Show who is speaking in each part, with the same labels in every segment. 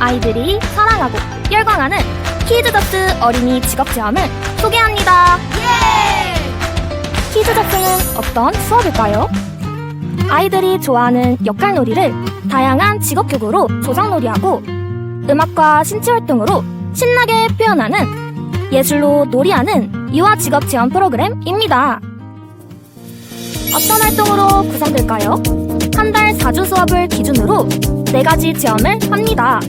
Speaker 1: 아이들이 사랑하고 열광하는 키즈저스 어린이 직업 체험을 소개합니다. 키즈저스는 어떤 수업일까요? 아이들이 좋아하는 역할놀이를 다양한 직업교구로 조장놀이하고 음악과 신체활동으로 신나게 표현하는 예술로 놀이하는 유아 직업체험 프로그램입니다. 어떤 활동으로 구성될까요? 한 달 4주 수업을 기준으로 4가지 체험을 합니다.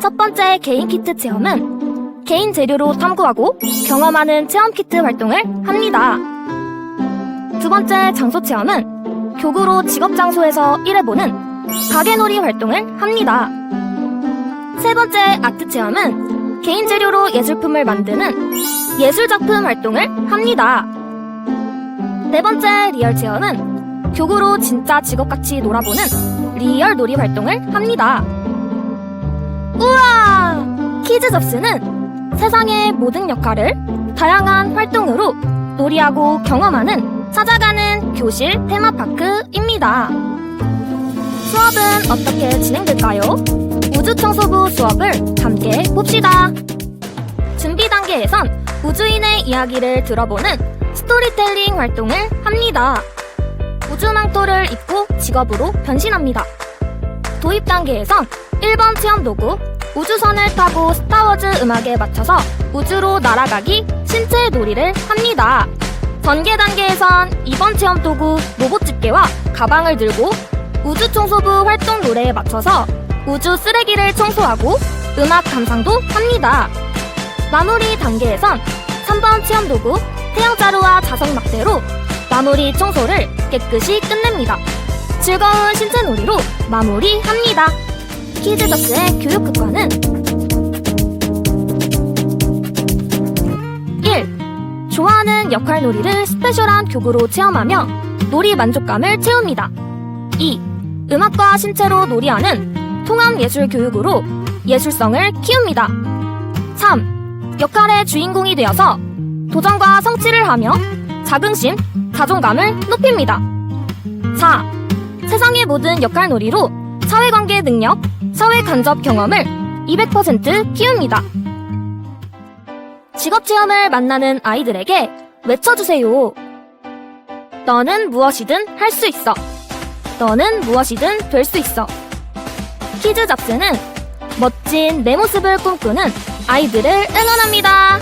Speaker 1: 첫 번째 개인 키트 체험은 개인 재료로 탐구하고 경험하는 체험 키트 활동을 합니다. 두 번째 장소 체험은 교구로 직업 장소에서 일해보는 가게놀이 활동을 합니다. 세 번째 아트 체험은 개인 재료로 예술품을 만드는 예술 작품 활동을 합니다. 네 번째 리얼 체험은 교구로 진짜 직업같이 놀아보는 리얼 놀이 활동을 합니다. 우와! 키즈 접스는 세상의 모든 역할을 다양한 활동으로 놀이하고 경험하는 찾아가는 교실 테마파크입니다. 수업은 어떻게 진행될까요? 우주청소부 수업을 함께 봅시다. 준비 단계에선 우주인의 이야기를 들어보는 스토리텔링 활동을 합니다. 우주망토를 입고 직업으로 변신합니다. 도입 단계에선 1번 체험 도구, 우주선을 타고 스타워즈 음악에 맞춰서 우주로 날아가기 신체 놀이를 합니다. 전개 단계에선 2번 체험 도구 로봇 집게와 가방을 들고 우주 청소부 활동 노래에 맞춰서 우주 쓰레기를 청소하고 음악 감상도 합니다. 마무리 단계에선 3번 체험 도구 태양자루와 자석 막대로 마무리 청소를 깨끗이 끝냅니다. 즐거운 신체 놀이로 마무리합니다. 키즈저스의 교육 효과는 1. 좋아하는 역할 놀이를 스페셜한 교구로 체험하며 놀이 만족감을 채웁니다. 2. 음악과 신체로 놀이하는 통합 예술 교육으로 예술성을 키웁니다. 3. 역할의 주인공이 되어서 도전과 성취를 하며 자긍심, 자존감을 높입니다. 4. 세상의 모든 역할 놀이로 사회관계 능력, 사회 간접 경험을 200% 키웁니다. 직업 체험을 만나는 아이들에게 외쳐주세요. 너는 무엇이든 할 수 있어. 너는 무엇이든 될 수 있어. 키즈 잡스는 멋진 내 모습을 꿈꾸는 아이들을 응원합니다.